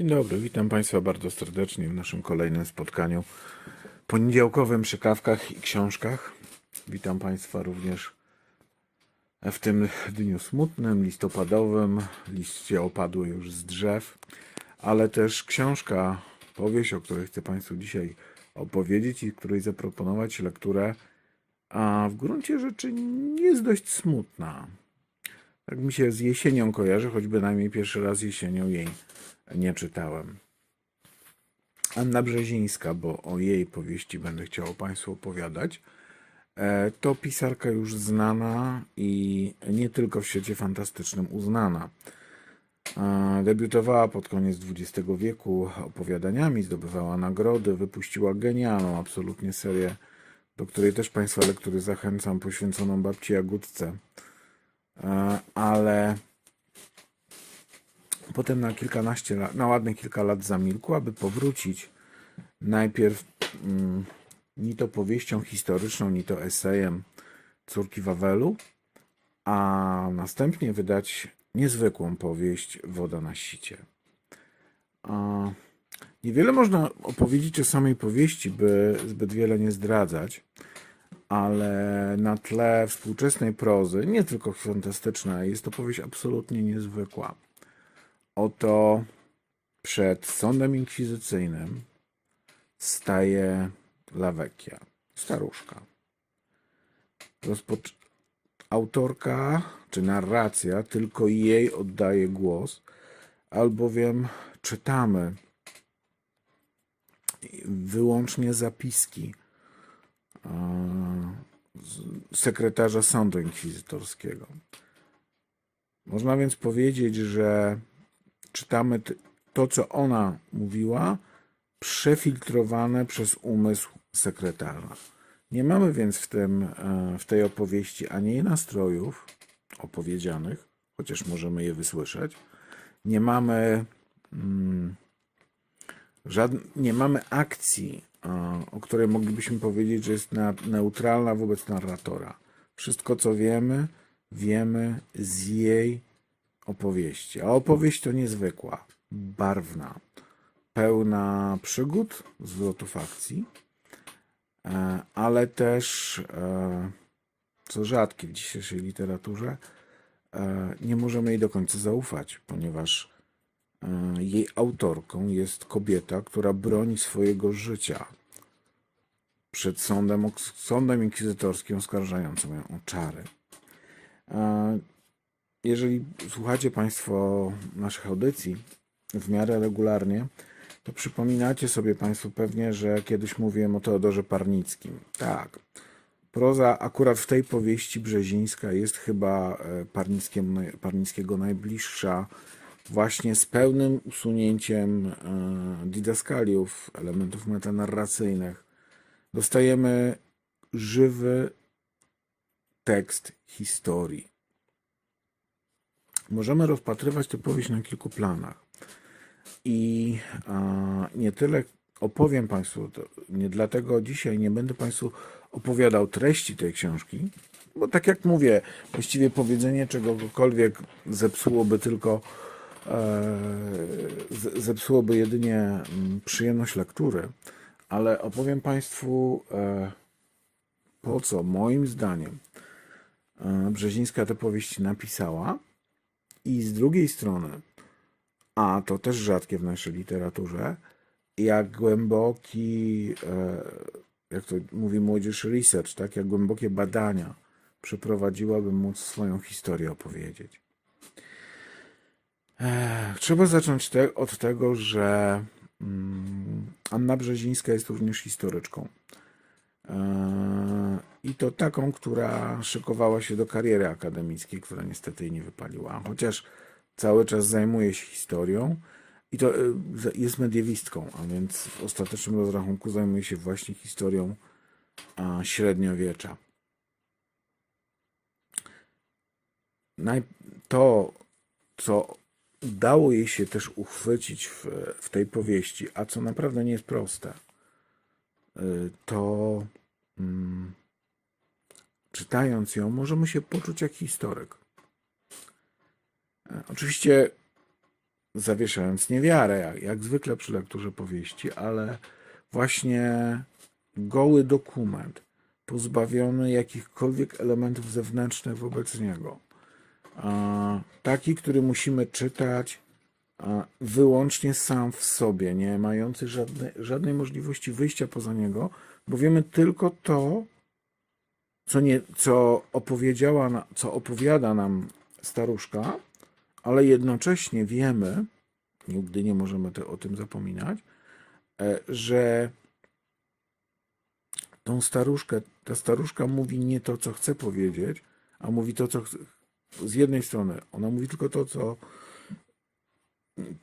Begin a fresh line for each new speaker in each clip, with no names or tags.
Dzień dobry, witam Państwa bardzo serdecznie w naszym kolejnym spotkaniu poniedziałkowym przy kawkach i książkach. Witam Państwa również w tym dniu smutnym, listopadowym. Liście opadły już z drzew, ale też książka, powieść, o której chcę Państwu dzisiaj opowiedzieć i której zaproponować lekturę, a w gruncie rzeczy jest dość smutna. Tak mi się z jesienią kojarzy, choć bynajmniej pierwszy raz jesienią jej nie czytałem. Anna Brzezińska, bo o jej powieści będę chciał Państwu opowiadać. E, To pisarka już znana i nie tylko w świecie fantastycznym uznana. E, Debiutowała pod koniec XX wieku opowiadaniami, zdobywała nagrody, wypuściła genialną absolutnie serię, do której też Państwa lektury zachęcam, poświęconą babci Jagódce. E, Ale Potem na kilkanaście lat, na ładne kilka lat zamilkła, aby powrócić najpierw mm, ni to powieścią historyczną, ni to esejem Córki Wawelu, a następnie wydać niezwykłą powieść Woda na sicie. A niewiele można opowiedzieć o samej powieści, by zbyt wiele nie zdradzać, ale na tle współczesnej prozy, nie tylko fantastycznej, jest to powieść absolutnie niezwykła. Oto przed sądem inkwizycyjnym staje Lawekia, staruszka. Autorka czy narracja tylko jej oddaje głos, albowiem czytamy wyłącznie zapiski e, sekretarza sądu inkwizytorskiego. Można więc powiedzieć, że czytamy to, co ona mówiła, przefiltrowane przez umysł sekretarza. Nie mamy więc w, tym, e, w tej opowieści ani nastrojów opowiedzianych, chociaż możemy je wysłyszeć. Nie mamy, mm, nie mamy akcji, e, o której moglibyśmy powiedzieć, że jest na, neutralna wobec narratora. Wszystko, co wiemy, wiemy z jej opowieści. A opowieść to niezwykła, barwna, pełna przygód, zwrotów akcji, e, ale też, e, co rzadkie w dzisiejszej literaturze, e, nie możemy jej do końca zaufać, ponieważ jej autorką jest kobieta, która broni swojego życia przed sądem, sądem inkwizytorskim oskarżającym ją o czary. Jeżeli słuchacie Państwo naszych audycji w miarę regularnie, to przypominacie sobie Państwo pewnie, że kiedyś mówiłem o Teodorze Parnickim. Tak. Proza akurat w tej powieści Brzezińska jest chyba e, Parnickiego najbliższa, właśnie z pełnym usunięciem e, didaskaliów, elementów metanarracyjnych. Dostajemy żywy tekst historii możemy rozpatrywać tę powieść na kilku planach. I nie tyle opowiem Państwu, nie dlatego dzisiaj nie będę Państwu opowiadał treści tej książki, bo tak jak mówię, właściwie powiedzenie czegokolwiek zepsułoby tylko e, zepsułoby jedynie mm, przyjemność lektury, ale opowiem Państwu e, po co moim zdaniem e, Brzezińska tę powieść napisała i z drugiej strony, a to też rzadkie w naszej literaturze, jak głęboki, e, jak to mówi młodzież, research, tak? Jak głębokie badania przeprowadziła, by móc swoją historię opowiedzieć. E, Trzeba zacząć te, od tego, że mm, Anna Brzezińska jest również historyczką. I to taką, która szykowała się do kariery akademickiej, która niestety jej nie wypaliła. Chociaż cały czas zajmuje się historią i to e, jest mediewistką, a więc w ostatecznym rozrachunku zajmuje się właśnie historią średniowiecza. To, co udało jej się też uchwycić w, w tej powieści, a co naprawdę nie jest proste, y, to mm, czytając ją, możemy się poczuć jak historyk. E, Oczywiście zawieszając niewiarę, jak, jak zwykle przy lekturze powieści, ale właśnie goły dokument, pozbawiony jakichkolwiek elementów zewnętrznych wobec niego. A, taki, który musimy czytać a, wyłącznie sam w sobie, nie mający żadnej, żadnej możliwości wyjścia poza niego, bo wiemy tylko to, co, nie, co opowiedziała, co opowiada nam staruszka, ale jednocześnie wiemy, nigdy nie możemy te, o tym zapominać, e, że tą staruszkę, ta staruszka mówi nie to, co chce powiedzieć, a mówi to, co chce. Z jednej strony, ona mówi tylko to, co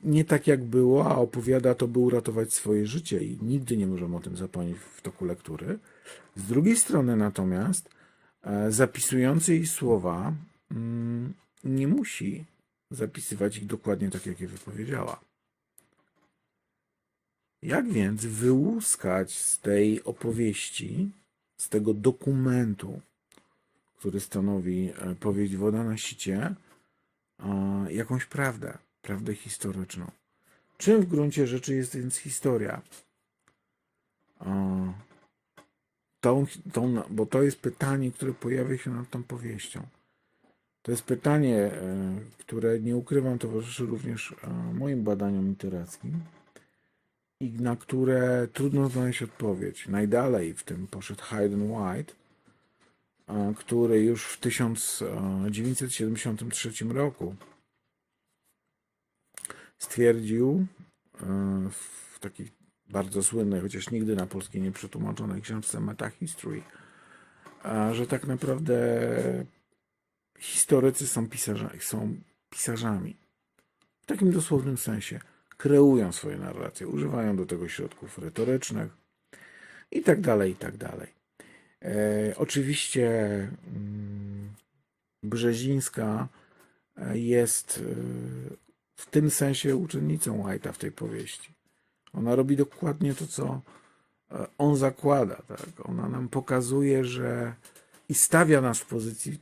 nie tak jak było, a opowiada to, by uratować swoje życie i nigdy nie możemy o tym zapomnieć w toku lektury. Z drugiej strony natomiast zapisujący jej słowa mm, nie musi zapisywać ich dokładnie tak, jak je wypowiedziała. Jak więc wyłuskać z tej opowieści, z tego dokumentu, który stanowi e, powieść Woda na sicie, e, jakąś prawdę, prawdę historyczną? Czym w gruncie rzeczy jest więc historia? Tą, tą, bo to jest pytanie, które pojawia się nad tą powieścią. To jest pytanie, e, które nie ukrywam, towarzyszy również e, moim badaniom literackim i na które trudno znaleźć odpowiedź. Najdalej w tym poszedł Hayden White, e, który już w 1973 roku stwierdził w takiej bardzo słynnej, chociaż nigdy na polskiej nie przetłumaczonej książce Meta History, a że tak naprawdę historycy są, pisarza, są pisarzami. W takim dosłownym sensie. Kreują swoje narracje, używają do tego środków retorycznych i tak dalej, i tak dalej. E, oczywiście mm, Brzezińska e, jest e, w tym sensie uczennicą White'a w tej powieści. Ona robi dokładnie to, co e, on zakłada. Tak? Ona nam pokazuje, że i stawia nas w pozycji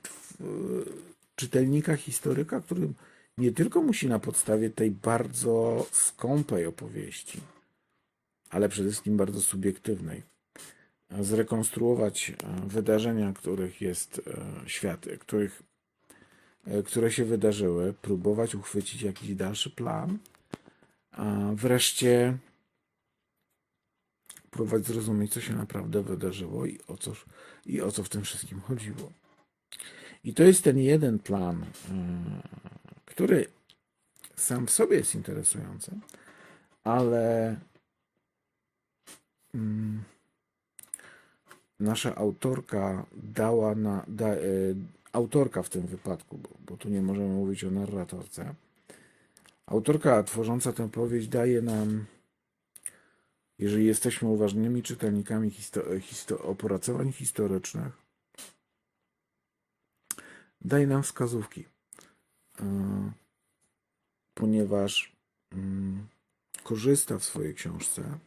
czytelnika, historyka, który nie tylko musi na podstawie tej bardzo skąpej opowieści, ale przede wszystkim bardzo subiektywnej, e, zrekonstruować e, wydarzenia, których jest świat, których, które się wydarzyły, próbować uchwycić jakiś dalszy plan, a wreszcie próbować zrozumieć, co się naprawdę wydarzyło i o co, i o co w tym wszystkim chodziło. I to jest ten jeden plan, y, który sam w sobie jest interesujący, ale mm, nasza autorka dała na. Da, y, autorka w tym wypadku, bo, bo tu nie możemy mówić o narratorce. Autorka tworząca tę powieść daje nam jeżeli jesteśmy uważnymi czytelnikami histo- histo- opracowań historycznych, daje nam wskazówki, e, ponieważ mm, korzysta w swojej książce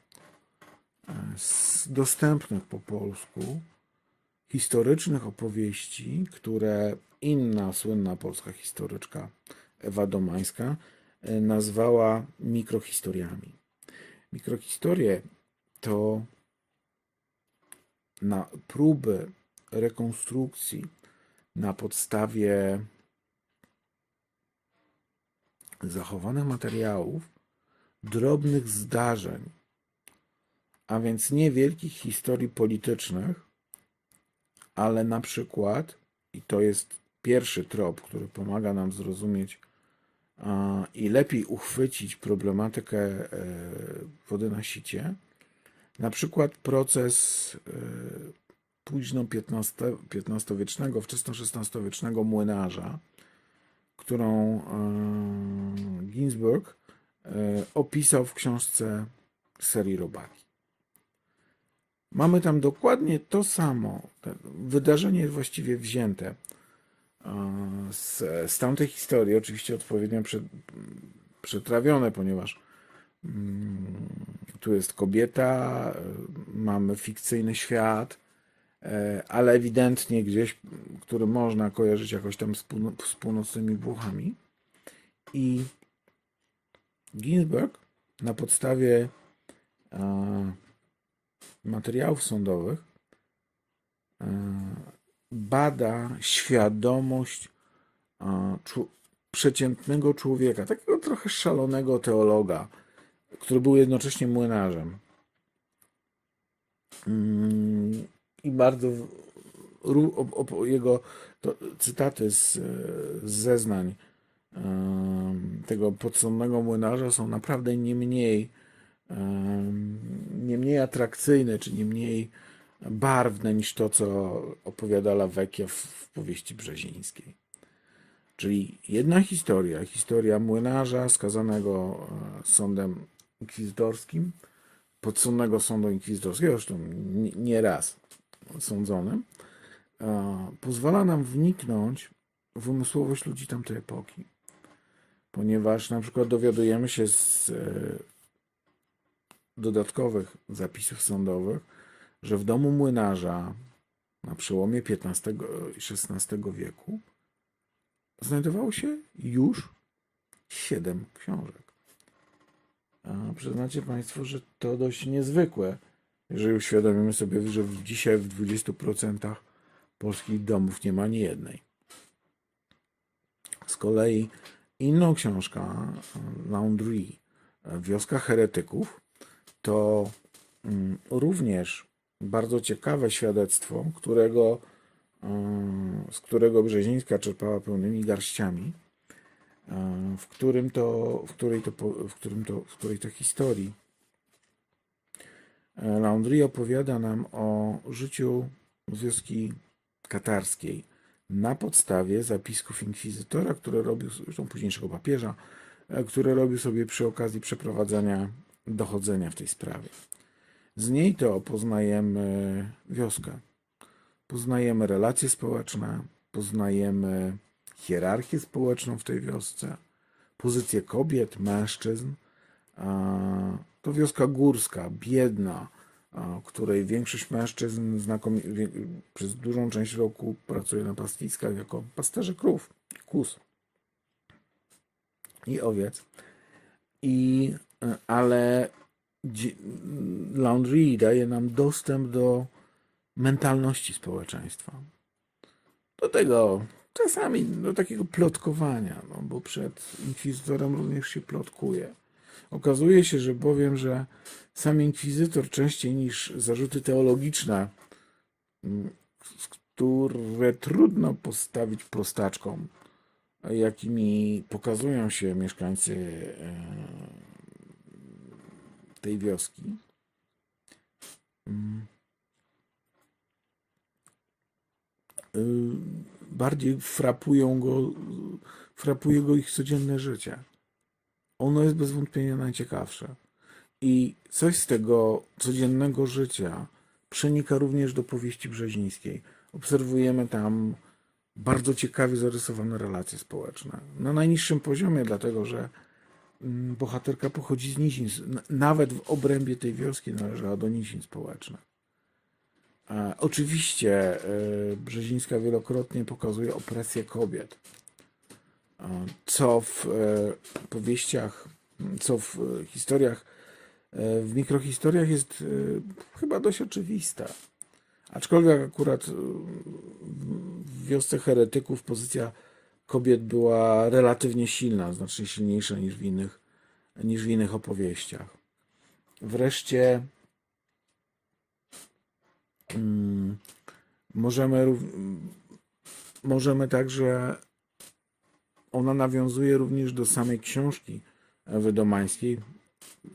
e, z dostępnych po polsku historycznych opowieści, które inna słynna polska historyczka Ewa Domańska e, nazwała mikrohistoriami. Mikrohistorie to na próby rekonstrukcji na podstawie zachowanych materiałów, drobnych zdarzeń, a więc nie wielkich historii politycznych, ale na przykład, i to jest pierwszy trop, który pomaga nam zrozumieć i lepiej uchwycić problematykę e, wody na sicie, na przykład proces e, późno XV-wiecznego, wczesno XVI-wiecznego młynarza, którą e, Ginsburg opisał w książce serii Robaki. Mamy tam dokładnie to samo. Wydarzenie właściwie wzięte z, z tamtej historii, oczywiście odpowiednio prze, przetrawione, ponieważ mm, tu jest kobieta, e, mamy fikcyjny świat, e, ale ewidentnie gdzieś, który można kojarzyć jakoś tam z, z północnymi Włochami. I Ginsberg na podstawie e, materiałów sądowych bada świadomość e, przeciętnego człowieka, takiego trochę szalonego teologa, który był jednocześnie młynarzem. Mm, I bardzo jego cytaty z, e, zeznań em, tego podsądnego młynarza są naprawdę nie mniej, em, nie mniej atrakcyjne, czy nie mniej barwne niż to, co opowiada Lawekia w, powieści brzezińskiej. Czyli jedna historia, historia młynarza skazanego e, sądem inkwizytorskim, podsądnego sądu inkwizytorskiego, zresztą nie raz sądzonym, e, pozwala nam wniknąć w umysłowość ludzi tamtej epoki. Ponieważ na przykład dowiadujemy się z e, dodatkowych zapisów sądowych, że w domu młynarza na przełomie XV i XVI wieku znajdowało się już siedem książek. A przyznacie Państwo, że to dość niezwykłe, jeżeli uświadomimy sobie, że dzisiaj w 20% polskich domów nie ma ani jednej. Z kolei inną książka, Laundry, Wioska Heretyków, to mm, również bardzo ciekawe świadectwo, którego, e, z którego Brzezińska czerpała pełnymi garściami, e, w którym to, w której to, w którym to, w której to historii e, Laundry opowiada nam o życiu wioski katarskiej na podstawie zapisków inkwizytora, które robił, zresztą późniejszego papieża, e, które robił sobie przy okazji przeprowadzania dochodzenia w tej sprawie. Z niej to poznajemy wioskę, poznajemy relacje społeczne, poznajemy hierarchię społeczną w tej wiosce, pozycję kobiet, mężczyzn. To wioska górska, biedna, której większość mężczyzn przez dużą część roku pracuje na pastwiskach jako pasterze krów, kus i owiec. I, e, ale Laundry daje nam dostęp do mentalności społeczeństwa. Do tego czasami do takiego plotkowania, no, bo przed inkwizytorem również się plotkuje. Okazuje się, że bowiem, że sam inkwizytor częściej niż zarzuty teologiczne, mm, które trudno postawić prostaczkom, jakimi pokazują się mieszkańcy e, tej wioski, mm, y, bardziej frapują go, frapuje go ich codzienne życie. Ono jest bez wątpienia najciekawsze. I coś z tego codziennego życia przenika również do powieści brzezińskiej. Obserwujemy tam bardzo ciekawie zarysowane relacje społeczne. Na najniższym poziomie, dlatego że bohaterka pochodzi z nisin. Nawet w obrębie tej wioski należała do nisin społecznych. Oczywiście e, Brzezińska wielokrotnie pokazuje opresję kobiet, co w e, powieściach, co w e, historiach, w mikrohistoriach jest chyba dość oczywiste. Aczkolwiek akurat w wiosce heretyków pozycja kobiet była relatywnie silna, znacznie silniejsza niż w innych, niż w innych opowieściach. Wreszcie mm, możemy, możemy także, ona nawiązuje również do samej książki Ewy Domańskiej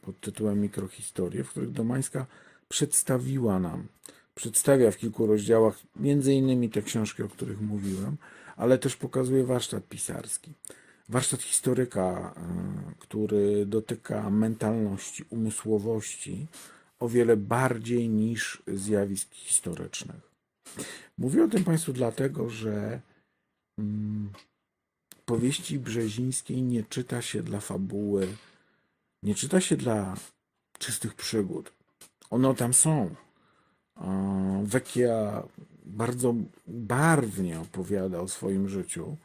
pod tytułem Mikrohistorie, w których Domańska przedstawiła nam, przedstawia w kilku rozdziałach między innymi te książki, o których mówiłem, ale też pokazuje warsztat pisarski. Warsztat historyka, e, który dotyka mentalności, umysłowości o wiele bardziej niż zjawisk historycznych. Mówię o tym Państwu dlatego, że mm, powieści brzezińskiej nie czyta się dla fabuły, nie czyta się dla czystych przygód. One tam są. Wekia bardzo barwnie opowiada o swoim życiu.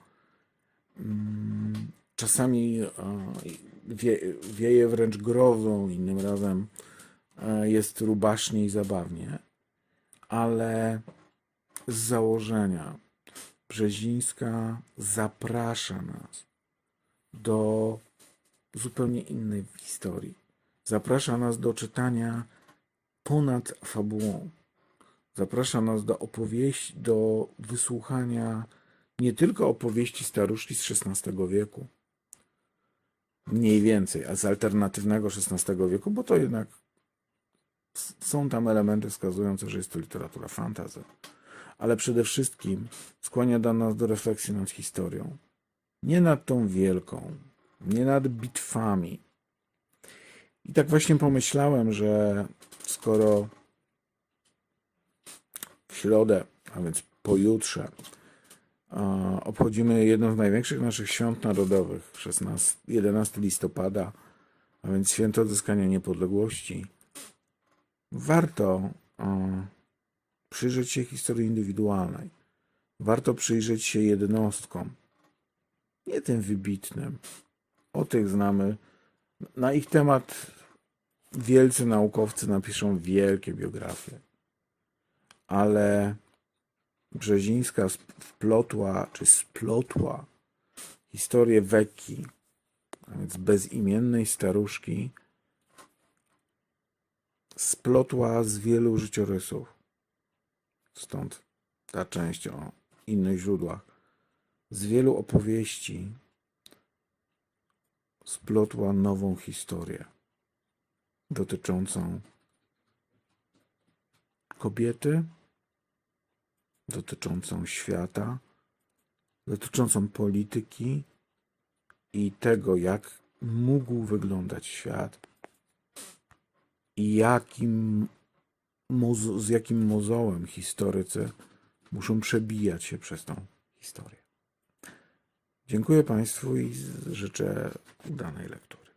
Mm, Czasami wie, wieje wręcz grozą, innym razem jest rubasznie i zabawnie, ale z założenia Brzezińska zaprasza nas do zupełnie innej historii. Zaprasza nas do czytania ponad fabułą. Zaprasza nas do opowieści, do wysłuchania nie tylko opowieści staruszki z XVI wieku, mniej więcej, a z alternatywnego XVI wieku, bo to jednak są tam elementy wskazujące, że jest to literatura fantasy. Ale przede wszystkim skłania do nas do refleksji nad historią. Nie nad tą wielką, nie nad bitwami. I tak właśnie pomyślałem, że skoro środę, a więc pojutrze, obchodzimy jedno z największych naszych świąt narodowych, 16, 11 listopada, a więc święto odzyskania niepodległości, warto przyjrzeć się historii indywidualnej. Warto przyjrzeć się jednostkom, nie tym wybitnym. O tych znamy. Na ich temat wielcy naukowcy napiszą wielkie biografie. Ale Brzezińska wplotła, czy splotła historię Weki, a więc bezimiennej staruszki, splotła z wielu życiorysów. Stąd ta część o innych źródłach. Z wielu opowieści splotła nową historię dotyczącą kobiety, dotyczącą świata, dotyczącą polityki i tego, jak mógł wyglądać świat i jakim, z jakim mozołem historycy muszą przebijać się przez tą historię. Dziękuję Państwu i życzę udanej lektury.